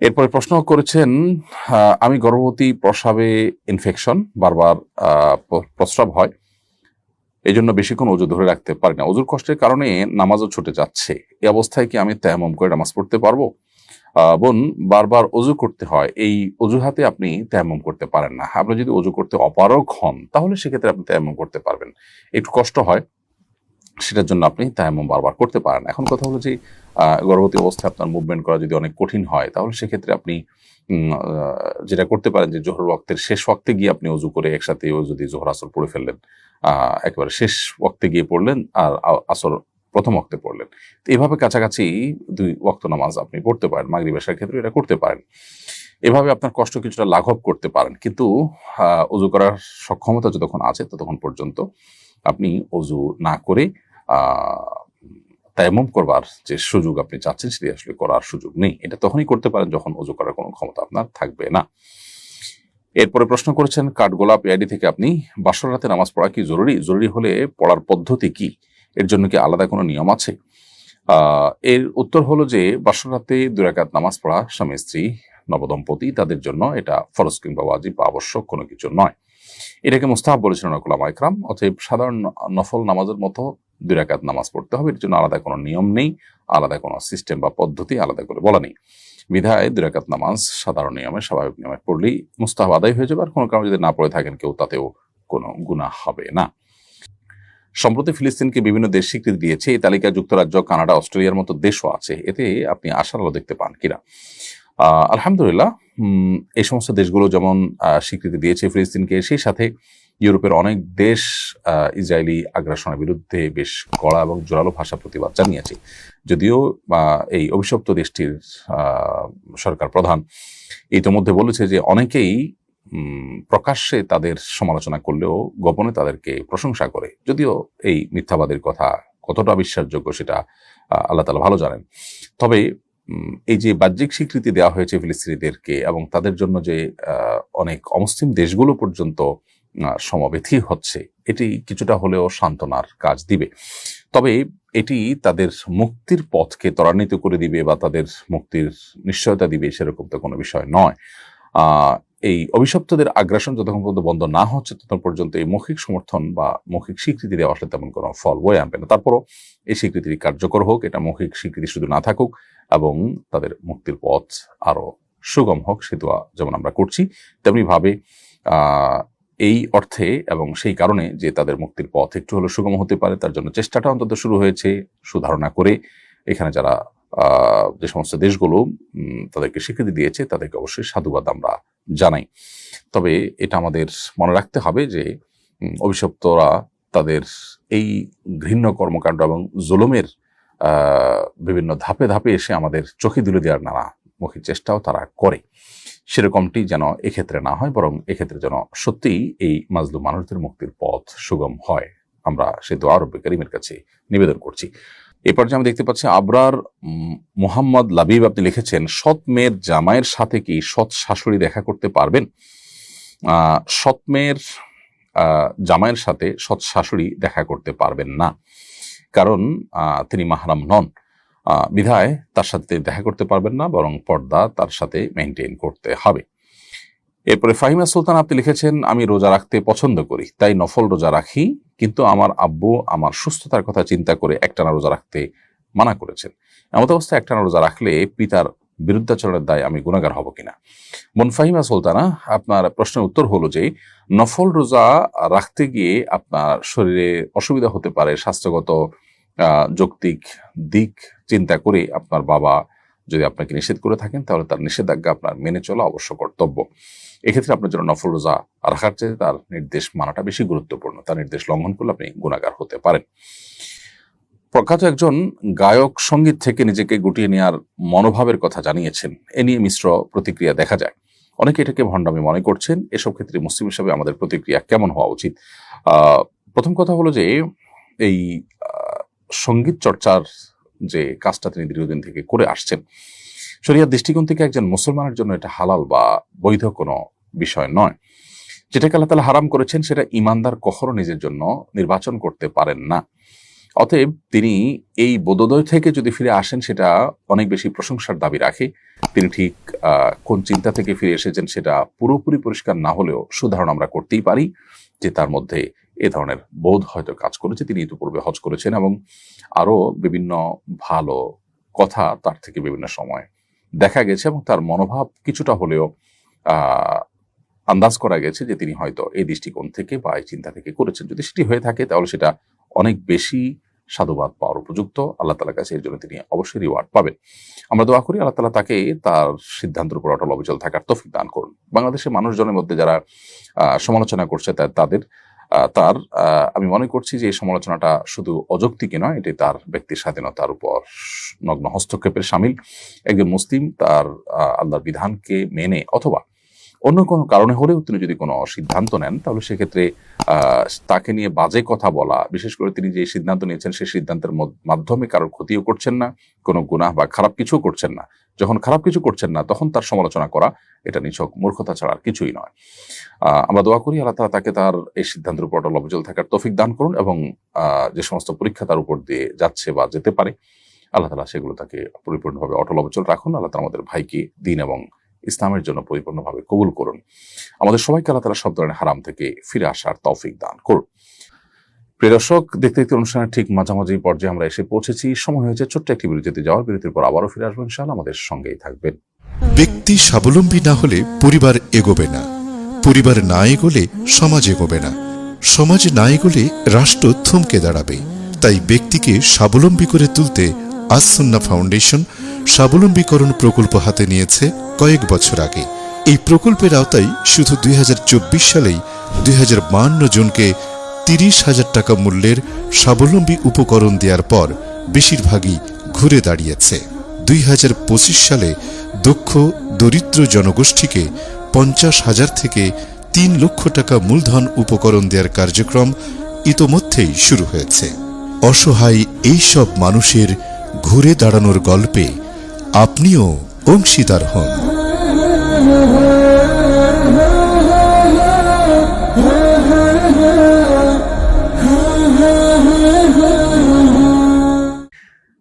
এরপরে প্রশ্ন করেছেন আমি গর্ভবতী প্রস্রাবে ইনফেকশন বারবার প্রস্রাব হয়। এই জন্য বেশিক্ষণ ওজু ধরে রাখতে পারি না। অজুর কষ্টের কারণে নামাজও ছুটে যাচ্ছে। এই অবস্থায় কি আমি তেমন করে নামাজ পড়তে পারব? বোন, বারবার অজু করতে হয়। এই অজুহাতে আপনি তেমন করতে পারেন না। আপনি যদি অজু করতে অপারগ হন, তাহলে সেক্ষেত্রে আপনি তেমন করতে পারবেন। একটু কষ্ট হয়। সেটার জন্য আপনি তায়াম্মুম বারবার করতে পারেন। এখন কথা হলো যে গর্ভবতী অবস্থায় আপনার মুভমেন্ট করা যদি অনেক কঠিন হয়, তাহলে সেক্ষেত্রে আপনি যেটা করতে পারেন যে জোহর ওয়াক্তের শেষ ওয়াক্তে গিয়ে আপনি অজু করে একসাথে যদি জোহর আসর পড়ে ফেললেন একেবারে শেষ ওয়াক্তে গিয়ে পড়লেন আর আসর প্রথম ওয়াক্তে পড়লেন। তো এভাবে কাছাকাছি দুই ওয়াক্ত নামাজ আপনি পড়তে পারেন, মাগরিব এশার ক্ষেত্রে এটা করতে পারেন। এভাবে আপনার কষ্ট কিছুটা লাঘব করতে পারেন, কিন্তু অজু করার সক্ষমতা যতক্ষণ আছে ততক্ষণ পর্যন্ত আপনি অজু না করে তায়াম্মুম করবার যে সুযোগ আপনি চাচ্ছেন সেটি আসলে করার সুযোগ নেই। এটা তখনই করতে পারেন যখন অজু করার কোনো ক্ষমতা আপনার থাকবে না। এরপরে প্রশ্ন করেছেন কাঠগোলাপ এআইডি থেকে আপনি বাসর রাতে নামাজ পড়া কি জরুরি? জরুরি হলে পড়ার পদ্ধতি কি? এর জন্য কি আলাদা কোনো নিয়ম আছে? এর উত্তর হলো যে, বাসর রাতে দুরাকাত নামাজ পড়া স্বামী, স্ত্রী, নবদম্পতি তাদের জন্য এটা ফরজ কিংবা ওয়াজিব বা আবশ্যক কোনো কিছু নয়। এটাকে মুস্তাহাব বলেছিলেন নকুলাম একরাম অতএব সাধারণ নফল নামাজের মতো দুই রাকাত নামাজ পড়তে হবে, এর জন্য আলাদা কোনো নিয়ম নেই, আলাদা কোনো সিস্টেম বা পদ্ধতি আলাদা করে বলা নেই। বিধায় দুই রাকাত নামাজ সাধারণ নিয়মে, স্বাভাবিক নিয়মে পড়লেই মুস্তাহাব আদায় হয়ে যাবে, আর কোনো কারণে যদি না পড়ে থাকেন কেউ, তাতেও কোনো গুনাহ হবে না। সম্প্রতি ফিলিস্তিনকে বিভিন্ন দেশ স্বীকৃতি দিয়েছে, এই তালিকায় যুক্তরাজ্য, কানাডা, অস্ট্রেলিয়ার মতো দেশও আছে, এতে আপনি আশার আলো দেখতে পান কিনা? আলহামদুলিল্লাহ এই সমস্ত দেশগুলো যেমন স্বীকৃতি দিয়েছে ফিলিস্তিনকে, সেই সাথে ইউরোপের অনেক দেশ ইসরায়েলি আগ্রাসনের বিরুদ্ধে বেশ কড়া এবং জোরালো ভাষা প্রতিবাদ জানিয়েছে। যদিও এই অভিশপ্ত দেশটির সরকার প্রধান ইতিমধ্যে বলেছে যে অনেকেই প্রকাশ্যে তাদের সমালোচনা করলেও গোপনে তাদেরকে প্রশংসা করে। যদিও এই মিথ্যাবাদের কথা কতটা বিশ্বাসযোগ্য সেটা আল্লাহ তালা ভালো জানেন। তবে এই যে বাহ্যিক স্বীকৃতি দেওয়া হয়েছে ফিলিস্তিনিদেরকে এবং তাদের জন্য যে অনেক অমুসলিম দেশগুলো পর্যন্ত সমবেথী হচ্ছে। এটি কিছুটা হলেও সান্ত্বনার কাজ দিবে। তবে এটি তাদের মুক্তির পথকে ত্বরান্বিত করে দিবে বা তাদের মুক্তির নিশ্চয়তা দিবে সেরকম তো কোনো বিষয় নয়। এই অভিশপ্তদের আগ্রাসন যতক্ষণ পর্যন্ত বন্ধ না হচ্ছে, ততক্ষণ পর্যন্ত এই মৌখিক সমর্থন বা মৌখিক স্বীকৃতি দেওয়া আসলে তেমন কোনো ফল বয়ে আনবে না। তারপরও এই স্বীকৃতি কার্যকর হোক, এটা মৌখিক স্বীকৃতি শুধু না থাকুক, এবং তাদের মুক্তির পথ আরও সুগম হোক, সে যেমন আমরা করছি, তেমনিভাবে এই অর্থে এবং সেই কারণে যে তাদের মুক্তির পথ একটু হলো সুগম হতে পারে, তার জন্য চেষ্টাটা অন্তত শুরু হয়েছে। সুধারণা করে এখানে যারা যে সমস্ত দেশগুলো তাদেরকে স্বীকৃতি দিয়েছে, তাদেরকে অবশ্যই সাধুবাদ আমরা জানাই। তবে এটা আমাদের মনে রাখতে হবে যে অভিশপ্তরা তাদের এই ঘৃণ্য কর্মকাণ্ড এবং জুলুমের বিভিন্ন ধাপে ধাপে এসে আমাদের চোখে তুলে দেওয়ার নানা মুখী চেষ্টাও তারা করে। সেরকমটি যেন এক্ষেত্রে না হয়, বরং এক্ষেত্রে যেন সত্যিই এই মাজলুম মানুষদের মুক্তির পথ সুগম হয়। আমরা সে দোয়া রব্বে করিমের কাছে নিবেদন করছি। এ পর্যায়ে আমি দেখতে পাচ্ছি আবরার মোহাম্মদ লাবিব আপনি লিখেছেন, সৎ মেয়ের জামাইয়ের সাথে কি সৎ শাশুড়ি দেখা করতে পারবেন? সৎ মেয়ের জামাইয়ের সাথে সৎ শাশুড়ি দেখা করতে পারবেন না। কারণ তিনি মাহারাম নন। বিধায় তার সাথে দেখা করতে পারবেন না, বরং পর্দা তার সাথে মেনটেন করতে হবে। এরপরে ফাহিমা সুলতান আপনি লিখেছেন, আমি রোজা রাখতে পছন্দ করি, তাই নফল রোজা রাখি, কিন্তু আমার আব্বু আমার সুস্থতার কথা চিন্তা করে একটানা রোজা রাখতে মানা করেছেন। এমত অবস্থায় একটানা রোজা রাখলে পিতার বিরুদ্ধাচরণের দায় আমি গুণাগার হব কিনা? বোন ফাহিমা সুলতানা, আপনার প্রশ্নের উত্তর হলো যে, নফল রোজা রাখতে গিয়ে আপনার শরীরে অসুবিধা হতে পারে, স্বাস্থ্যগত যৌক্তিক দিক চিন্তা করে আপনার বাবা যদি আপনাকে নিষেধ করে থাকেন, তাহলে তার নিষেধাজ্ঞা আপনার মেনে চলা অবশ্য কর্তব্য। এক্ষেত্রে আপনার জন্য নফল রোজা রাখার চেয়ে তার নির্দেশ মানাটা বেশি গুরুত্বপূর্ণ। তার নির্দেশ লঙ্ঘন করলে আপনি গুণাগার হতে পারেন। প্রখ্যাত একজন গায়ক সংগীত থেকে নিজেকে গুটিয়ে নেওয়ার মনোভাবের কথা জানিয়েছেন। এ নিয়ে মিশ্র প্রতিক্রিয়া দেখা যায়। অনেকে এটাকে ভণ্ডামি মনে করছেন। এসব ক্ষেত্রে মুসলিম হিসাবে আমাদের প্রতিক্রিয়া কেমন হওয়া উচিত? প্রথম কথা হলো যে, এই সংগীত চর্চার যে কাজটা তিনি দীর্ঘদিন থেকে করে আসছেন, শরিয়ার দৃষ্টিকোণ থেকে একজন মুসলমানের জন্য এটা হালাল বা বৈধ কোনো বিষয় নয়। যেটাকে আল্লাহ তালা হারাম করেছেন, সেটা ইমানদার কখনো নিজের জন্য নির্বাচন করতে পারেন না। অতএব তিনি এই বোধোদয় থেকে যদি ফিরে আসেন, সেটা অনেক বেশি প্রশংসার দাবি রাখে। তিনি ঠিক কোন চিন্তা থেকে ফিরে এসেছেন, সেটা পুরোপুরি পরিষ্কার না হলেও সুধারণ আমরা করতেই পারি, যে তার মধ্যে এ ধরনের বোধ হয়তো কাজ করেছে। তিনি ইতিপূর্বে হজ করেছেন এবং আরও বিভিন্ন ভালো কথা তার থেকে বিভিন্ন সময় দেখা গেছে এবং তার মনোভাব কিছুটা হলেও আন্দাজ করা গেছে যে তিনি হয়তো এই দৃষ্টিকোণ থেকে বা এই চিন্তা থেকে করেছেন। যদি সেটি হয়ে থাকে, তাহলে সেটা অনেক বেশি সাধুবাদ পাওয়ার উপযুক্ত। আল্লাহ তালার কাছে এর জন্য তিনি অবশ্যই রিওয়ার্ড পাবেন। আমরা দোয়া করি আল্লাহ তালা তাকে তার সিদ্ধান্তের উপর অটল অবিচল থাকার তফিক দান করুন। বাংলাদেশের মানুষজনের মধ্যে যারা সমালোচনা করছে তাদের তার আমি মনে করছি যে এই সমালোচনাটা শুধু অযৌক্তিকই নয়, এটি তার ব্যক্তির স্বাধীনতার উপর নগ্ন হস্তক্ষেপের সামিল। একজন মুসলিম তার আল্লাহর বিধানকে মেনে অথবা অন্য কোনো কারণে হলেও তিনি যদি কোনো সিদ্ধান্ত নেন, তাহলে সেক্ষেত্রে তাকে নিয়ে বাজে কথা বলা, বিশেষ করে তিনি যে সিদ্ধান্ত নিয়েছেন সেই সিদ্ধান্তের মাধ্যমে কারোর ক্ষতিও করছেন না, কোনো গুনাহ বা খারাপ কিছু করছেন না। যখন খারাপ কিছু করছেন না, তখন তার সমালোচনা করা, এটা নিছক মূর্খতা ছাড়া আর কিছুই নয়। আমরা দোয়া করি আল্লাহ তালা তাকে তার এই সিদ্ধান্তের উপর অটল অবিচল থাকার তফিক দান করুন এবং যে সমস্ত পরীক্ষা তার উপর দিয়ে যাচ্ছে বা যেতে পারে, আল্লাহ তালা সেগুলো তাকে পরিপূর্ণভাবে অটল অবচল রাখুন। আল্লাহ তালা আমাদের ভাইকে, দিন এবং ইসলামের জন্য পরিপূর্ণভাবে কবুল করুন। আমাদের সবাইকে আল্লাহ তালা সব ধরনের হারাম থেকে ফিরে আসার তৌফিক দান করুন। প্রিয় দর্শক, দেখতে দেখতে অনুষ্ঠানের ঠিক মাঝামাঝি পর্যায়ে আমরা এসে পৌঁছেছি। সময় হয়েছে ছোট্ট একটি বিরতিতে যাওয়ার। বিরতির পর আবারও ফিরে আসবেন ইনশাআল্লাহ। আমাদের সঙ্গেই থাকবেন। ব্যক্তি স্বাবলম্বী না হলে পরিবার এগোবে না। পরিবার না এগোলে সমাজ এগোবে না। সমাজ না এগোলে রাষ্ট্র থমকে দাঁড়াবে। তাই ব্যক্তিকে স্বাবলম্বী করে তুলতে আসন্না ফাউন্ডেশন স্বাবলম্বীকরণ প্রকল্প হাতে নিয়েছে কয়েক বছর আগে। এই প্রকল্পের আওতায় শুধু দুই সালেই দুই জনকে তিরিশ হাজার টাকা মূল্যের স্বাবলম্বী উপকরণ দেওয়ার পর বেশিরভাগই ঘুরে দাঁড়িয়েছে। দুই হাজার পঁচিশ সালে দক্ষ, দরিদ্র জনগোষ্ঠীকে পঞ্চাশ হাজার থেকে তিন লক্ষ টাকা মূলধন উপকরণ দেওয়ার কার্যক্রম ইতোমধ্যেই শুরু হয়েছে। অসহায় এই সব মানুষের ঘুরে দাঁড়ানোর গল্পে আপনিও অংশীদার হন।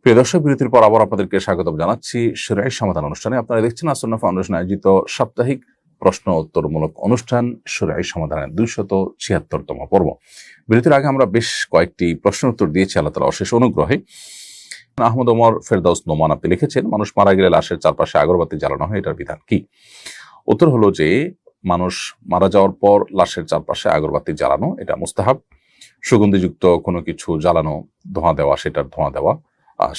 প্রিয় দর্শক, বিরতির পর আবার আপনাদেরকে স্বাগত জানাচ্ছি সেরাই সমাধান অনুষ্ঠানে। আপনারা দেখছেন আসন্ন ফাউন্ডেশন আয়োজিত সাপ্তাহিক প্রশ্ন উত্তরমূলক অনুষ্ঠান, সুরাই সমাধানের দুইশত ছিয়াত্তরতম পর্ব। বিরতির আগে আমরা বেশ কয়েকটি প্রশ্ন উত্তর দিয়েছি, আল্লাহ তালা অশেষ অনুগ্রহে। আহমদ ওমর ফেরদাউস নোমান আপনি লিখেছেন, মানুষ মারা গেলে লাশের চারপাশে আগরবাতি জ্বালানো হয়। এটার বিধান কি? উত্তর হলো যে, মানুষ মারা যাওয়ার পর লাশের চারপাশে আগরবাতি জ্বালানো, এটা মুস্তাহাব। সুগন্ধিযুক্ত কোনো কিছু জ্বালানো, ধোঁয়া দেওয়া, সেটার ধোঁয়া দেওয়া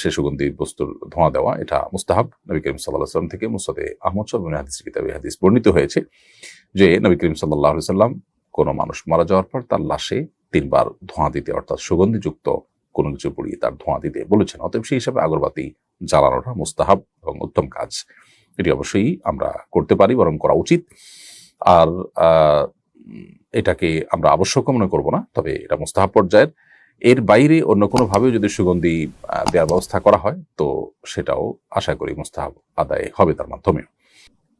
সে সুগন্ধি বস্তুর ধোঁয়া দেওয়া, এটা মুস্তাহাব। নবী করিম সাল্লাহ সাল্লাম থেকে মুসাদে আহমদ সাহেব হাদিস হাদিস বর্ণিত হয়েছে যে, নবী করিম সাল্লাহ সাল্লাম কোনো মানুষ মারা যাওয়ার পর তার লাশে তিনবার ধোঁয়া দিতে, অর্থাৎ সুগন্ধিযুক্ত কোনো কিছু পুড়িয়ে তার ধোঁয়া দিতে বলেছেন। অতএব সেই হিসাবে আগরবাতি জ্বালানোটা মুস্তাহাব এবং উত্তম কাজ। এটি অবশ্যই আমরা করতে পারি, বরং করা উচিত। আর এটাকে আমরা আবশ্যক মনে করব না, তবে এটা মুস্তাহাব পর্যায়ের। এর বাইরে অন্য কোনোভাবে যদি সুগন্ধি দেওয়ার ব্যবস্থা করা হয়, তো সেটাও আশা করি মুস্তাহাব আদায় হবে তার মাধ্যমে